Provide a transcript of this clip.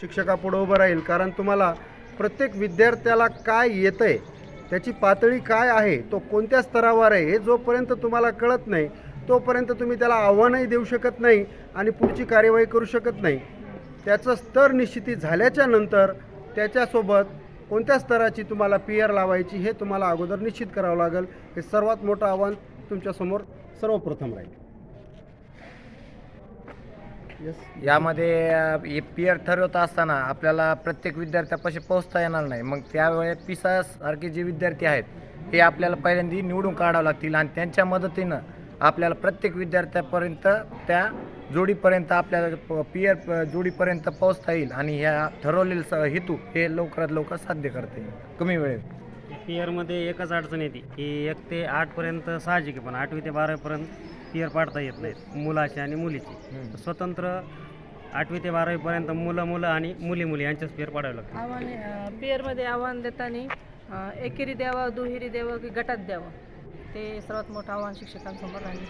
शिक्षकापुढं उभं राहील. कारण तुम्हाला प्रत्येक विद्यार्थ्याला काय येतं आहे त्याची पातळी काय आहे तो कोणत्या स्तरावर आहे हे जोपर्यंत तुम्हाला कळत नाही तोपर्यंत तुम्ही त्याला आव्हानही देऊ शकत नाही आणि पुढची कार्यवाही करू शकत नाही. त्याचं स्तर निश्चिती झाल्याच्यानंतर त्याच्यासोबत कोणत्या स्तराची तुम्हाला पी आर लावायची हे तुम्हाला अगोदर निश्चित करावं लागेल. हे सर्वात मोठं आव्हान तुमच्यासमोर सर्वप्रथम राहील. यामध्ये पीयर ठरवत असताना आपल्याला प्रत्येक विद्यार्थ्यापाशी पोहोचता येणार नाही. मग त्यावेळेस पिसा सारखे जे विद्यार्थी आहेत हे आपल्याला पहिल्यांदा निवडून काढावं लागतील आणि त्यांच्या मदतीनं आपल्याला प्रत्येक विद्यार्थ्यापर्यंत त्या जोडीपर्यंत आपल्याला पीयर जोडीपर्यंत पोहोचता येईल आणि ह्या ठरवलेले स- हेतू हे लवकरात लवकर साध्य करता येईल. कमी वेळेत. पियरमध्ये एकच अडचण येते की एक ते आठपर्यंत साहजिक आहे पण आठवी ते बारावीपर्यंत पियर पाडता येत नाहीत मुलाची आणि मुलीची. स्वतंत्र आठवी ते बारावीपर्यंत मुलं मुलं आणि मुली मुली यांचेच पेर पाडावे लागतात. आव्हाने पेअरमध्ये आव्हान देताना एकेरी द्यावं दुहेरी द्यावं की गटात द्यावं? ते सर्वात मोठं आव्हान शिक्षकांसमोर राहील.